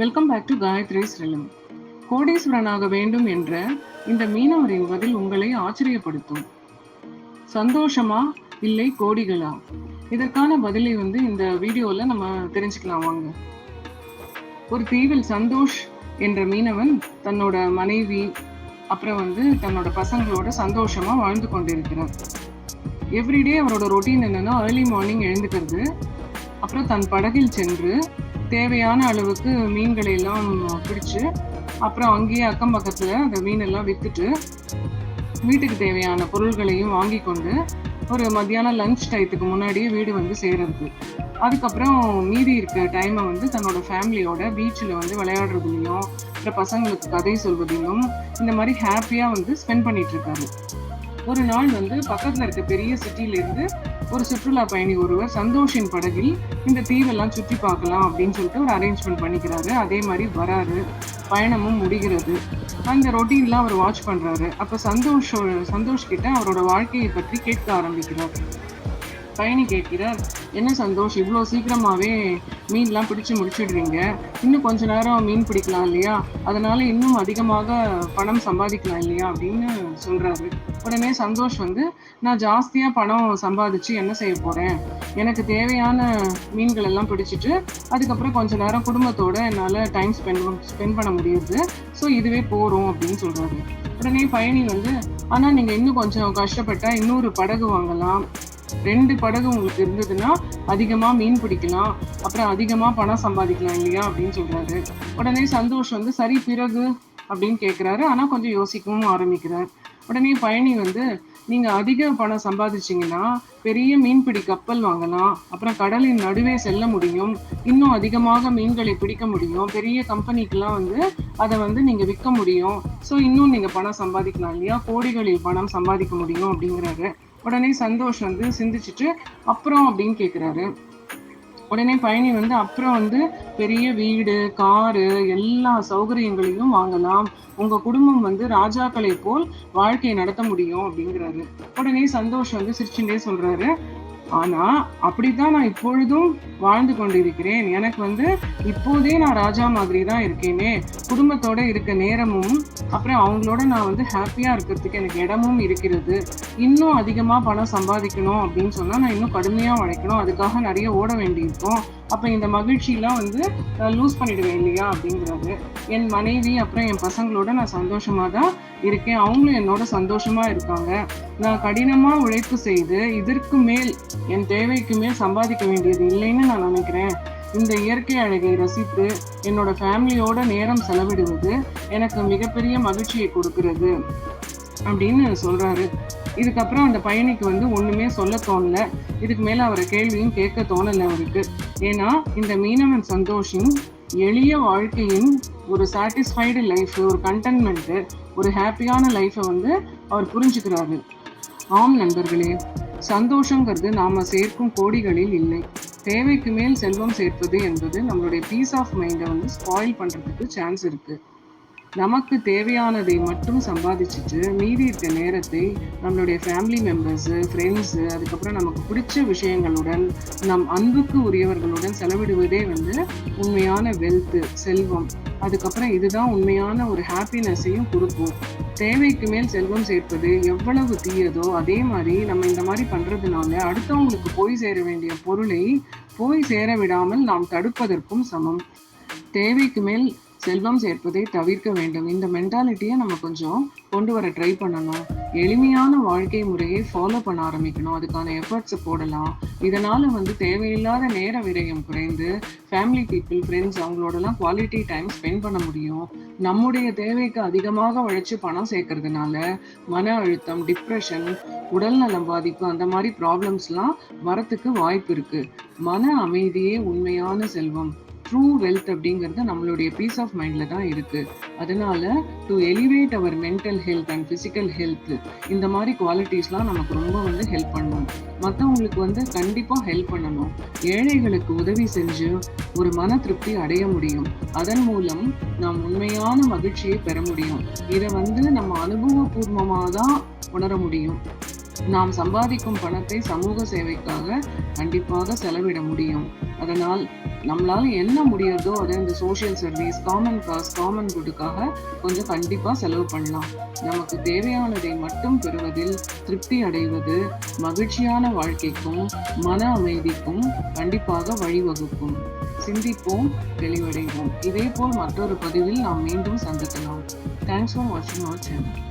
Welcome back to Gayathri Srilam கோடீஸ்வரனாக வேண்டும் என்ற இந்த மீனவரின் பதில் உங்களை ஆச்சரியப்படுத்தும். சந்தோஷமா? இல்லை கோடிகளா? இதற்கான பதிலை வந்து இந்த வீடியோல நம்ம தெரிஞ்சுக்கலாம் வாங்க. ஒரு தீவில் சந்தோஷ் என்ற மீனவன் தன்னோட மனைவி அப்புறம் வந்து தன்னோட பசங்களோட சந்தோஷமா வாழ்ந்து கொண்டிருக்கிறார். எவ்ரிடே அவரோட ரொட்டீன் என்னன்னா ஏர்லி மார்னிங் எழுந்துக்கிறது அப்புறம் தன் படகில் சென்று தேவையான அளவுக்கு மீன்களை எல்லாம் பிடிச்சு அப்புறம் அங்கேயே அக்கம் பக்கத்துல அந்த மீனெல்லாம் வித்துட்டு வீட்டுக்கு தேவையான பொருள்களையும் வாங்கி கொண்டு ஒரு மத்தியானம் லஞ்ச் டயத்துக்கு முன்னாடியே வீடு வந்து சேர்றது அதுக்கப்புறம் மீதி இருக்க டைமை வந்து தன்னோட ஃபேமிலியோட பீச்சில் வந்து விளையாடுறதுலையும் அப்புறம் பசங்களுக்கு கதை சொல்வதிலும் இந்த மாதிரி ஹாப்பியாக வந்து ஸ்பெண்ட் பண்ணிட்டு இருக்காரு. ஒரு நாள் வந்து பக்கத்தில் இருக்க பெரிய சிட்டிலேருந்து ஒரு சுற்றுலா பயணி ஒருவர் சந்தோஷின் படகில் இந்த தீவெல்லாம் சுற்றி பார்க்கலாம் அப்படின்னு சொல்லிட்டு ஒரு அரேஞ்ச்மெண்ட் பண்ணிக்கிறாரு. அதே மாதிரி வராரு. பயணமும் முடிகிறது. அந்த ரொட்டீன்லாம் அவர் வாட்ச் பண்றாரு. அப்ப சந்தோஷ் சந்தோஷ் கிட்ட அவரோட வாழ்க்கையை பற்றி கேட்க ஆரம்பிக்கிறார். பயணி கேட்கிறார் என்ன சந்தோஷ் இவ்வளோ சீக்கிரமாகவே மீன்லாம் பிடிச்சு முடிச்சிடுறீங்க இன்னும் கொஞ்ச நேரம் மீன் பிடிக்கலாம் இல்லையா? அதனால இன்னும் அதிகமாக பணம் சம்பாதிக்கலாம் இல்லையா? அப்படின்னு சொல்கிறாரு உடனே சந்தோஷ் வந்து நான் ஜாஸ்தியாக பணம் சம்பாதிச்சு என்ன செய்ய போகிறேன் எனக்கு தேவையான மீன்கள் எல்லாம் பிடிச்சிட்டு அதுக்கப்புறம் கொஞ்ச நேரம் குடும்பத்தோட என்னால் டைம் ஸ்பெண்ட் ஸ்பெண்ட் பண்ண முடியுது. ஸோ இதுவே போகிறோம் அப்படின்னு சொல்கிறாரு உடனே பயணி வந்து ஆனால் நீங்கள் இன்னும் கொஞ்சம் கஷ்டப்பட்டால் இன்னொரு படகு வாங்கலாம். ரெண்டு படகு உங்களுக்கு இருந்ததுன்னா அதிகமாக மீன் பிடிக்கலாம். அப்புறம் அதிகமாக பணம் சம்பாதிக்கலாம் இல்லையா அப்படின்னு சொல்றாரு. உடனே சந்தோஷ் வந்து சரி பிறகு? அப்படின்னு கேட்குறாரு ஆனால் கொஞ்சம் யோசிக்கவும் ஆரம்பிக்கிறார். உடனே பயணி வந்து நீங்க அதிக பணம் சம்பாதிச்சீங்கன்னா பெரிய மீன்பிடி கப்பல் வாங்கலாம். அப்புறம் கடலின் நடுவே செல்ல முடியும். இன்னும் அதிகமாக மீன்களை பிடிக்க முடியும். பெரிய கம்பெனிக்கெல்லாம் வந்து அதை வந்து நீங்க விற்க முடியும். ஸோ இன்னும் நீங்க பணம் சம்பாதிக்கலாம் இல்லையா? கோடிகளில் பணம் சம்பாதிக்க முடியும். அப்படிங்கிறாரு. உடனே சந்தோஷ் வந்து சிந்திச்சுட்டு அப்புறம் அப்படின்னு கேட்குறாரு உடனே பயணி வந்து அப்புறம் வந்து பெரிய வீடு காரு எல்லா சௌகரியங்களையும் வாங்கலாம். உங்க குடும்பம் வந்து ராஜாக்களை போல் வாழ்க்கையை நடத்த முடியும் அப்படிங்கிறாரு. உடனே சந்தோஷ் வந்து சிரிச்சுட்டே சொல்றாரு. ஆனா அப்படித்தான் நான் இப்பொழுதும் வாழ்ந்து கொண்டிருக்கிறேன். எனக்கு வந்து இப்போதே நான் ராஜா மாதிரி தான் இருக்கேனே. குடும்பத்தோட இருக்க நேரமும் அப்புறம் அவங்களோட நான் வந்து ஹாப்பியா இருக்கிறதுக்கு எனக்கு இடமும் இருக்கிறது. இன்னும் அதிகமா பணம் சம்பாதிக்கணும் அப்படின்னு சொன்னா நான் இன்னும் கடுமையா உழைக்கணும். அதுக்காக நிறைய ஓட வேண்டியிருக்கும். அப்போ இந்த மகிழ்ச்சியெலாம் வந்து லூஸ் பண்ணிடுவேன் இல்லையா அப்படிங்கிறாரு என் மனைவி அப்புறம் என் பசங்களோட நான் சந்தோஷமாக தான் இருக்கேன். அவங்களும் என்னோட சந்தோஷமாக இருக்காங்க. நான் கடினமாக உழைப்பு செய்து இதற்கு மேல் என் தேவைக்கு மேல் சம்பாதிக்க வேண்டியது இல்லைன்னு நான் நினைக்கிறேன். இந்த இயற்கை அழகை ரசித்து என்னோட ஃபேமிலியோட நேரம் செலவிடுவது எனக்கு மிகப்பெரிய மகிழ்ச்சியை கொடுக்கிறது அப்படின்னு சொல்கிறாரு இதுக்கப்புறம் அந்த பயணிக்கு வந்து ஒண்ணுமே சொல்ல தோணல. இதுக்கு மேல அவரை கேள்வியும் கேட்க தோணல அவருக்கு. ஏன்னா இந்த மீனவன் சந்தோஷின் எளிய வாழ்க்கையின் ஒரு சாட்டிஸ்ஃபைடு லைஃப் ஒரு கண்டென்மெண்ட்டு ஒரு ஹாப்பியான லைஃப்பை வந்து அவர் புரிஞ்சுக்கிறாரு. ஆம் நண்பர்களே சந்தோஷங்கிறது நாம சேர்க்கும் கோடிகளில் இல்லை. தேவைக்கு மேல் செல்வம் சேர்ப்பது என்பது நம்மளுடைய பீஸ் ஆஃப் மைண்டை வந்து ஸ்பாயில் பண்ணுறதுக்கு சான்ஸ் இருக்குது நமக்கு தேவையானதை மட்டும் சம்பாதிச்சுட்டு மீதி இருக்க நேரத்தை நம்மளுடைய ஃபேமிலி மெம்பர்ஸு ஃப்ரெண்ட்ஸு அதுக்கப்புறம் நமக்கு பிடிச்ச விஷயங்களுடன் நம் அன்புக்கு உரியவர்களுடன் செலவிடுவதே வந்து உண்மையான வெல்த்து செல்வம். அதுக்கப்புறம் இதுதான் உண்மையான ஒரு ஹாப்பினஸையும் கொடுக்கும். தேவைக்கு மேல் செல்வம் சேர்ப்பது எவ்வளவு தீயதோ அதே மாதிரி நம்ம இந்த மாதிரி பண்ணுறதுனால அடுத்தவங்களுக்கு போய் சேர வேண்டிய பொருளை போய் சேர விடாமல் நாம் தடுப்பதற்கும் சமம். தேவைக்கு மேல் செல்வம் சேர்ப்பதை தவிர்க்க வேண்டும். இந்த மென்டாலிட்டியை நம்ம கொஞ்சம் கொண்டு வர ட்ரை பண்ணணும். எளிமையான வாழ்க்கை முறையை ஃபாலோ பண்ண ஆரம்பிக்கணும். அதுக்கான எஃபர்ட்ஸை போடலாம். இதனால் வந்து தேவையில்லாத நேர விரயம் குறைந்து ஃபேமிலி பீப்புள் ஃப்ரெண்ட்ஸ் அவங்களோடலாம் குவாலிட்டி டைம் ஸ்பெண்ட் பண்ண முடியும். நம்முடைய தேவைக்கு அதிகமாக உழைச்சி பணம் சேர்க்கறதுனால மன அழுத்தம் டிப்ரெஷன் உடல்நலம் பாதிப்பு அந்த மாதிரி ப்ராப்ளம்ஸ்லாம் வரத்துக்கு வாய்ப்பு இருக்குது மன அமைதியே உண்மையான செல்வம். ட்ரூ வெல்த் அப்படிங்கிறது நம்மளுடைய பீஸ் ஆஃப் மைண்டில் தான் இருக்குது அதனால to elevate our mental health and physical health இந்த மாதிரி குவாலிட்டிஸ்லாம் நமக்கு ரொம்ப வந்து ஹெல்ப் பண்ணும். மற்றவங்களுக்கு வந்து கண்டிப்பாக ஹெல்ப் பண்ணணும். ஏழைகளுக்கு உதவி செஞ்சு ஒரு மன திருப்தி அடைய முடியும். அதன் மூலம் நாம் உண்மையான மகிழ்ச்சியை பெற முடியும். இதை வந்து நம்ம அனுபவபூர்வமாக தான் உணர முடியும். நாம் சம்பாதிக்கும் பணத்தை சமூக சேவைக்காக கண்டிப்பாக செலவிட முடியும். அதனால் நம்மளால் என்ன முடியறதோ அதை இந்த social service common cause common குட்டுக்காக கொஞ்சம் கண்டிப்பாக செலவு பண்ணலாம். நமக்கு தேவையானதை மட்டும் பெறுவதில் திருப்தி அடைவது மகிழ்ச்சியான வாழ்க்கைக்கும் மன அமைதிக்கும் கண்டிப்பாக வழிவகுக்கும். சிந்திப்போம் தெளிவடைவோம். இதேபோல் மற்றொரு பதிவில் நாம் மீண்டும் சந்திக்கலாம். தேங்க்ஸ் ஃபார் வாட்சிங் அவர் சேனல்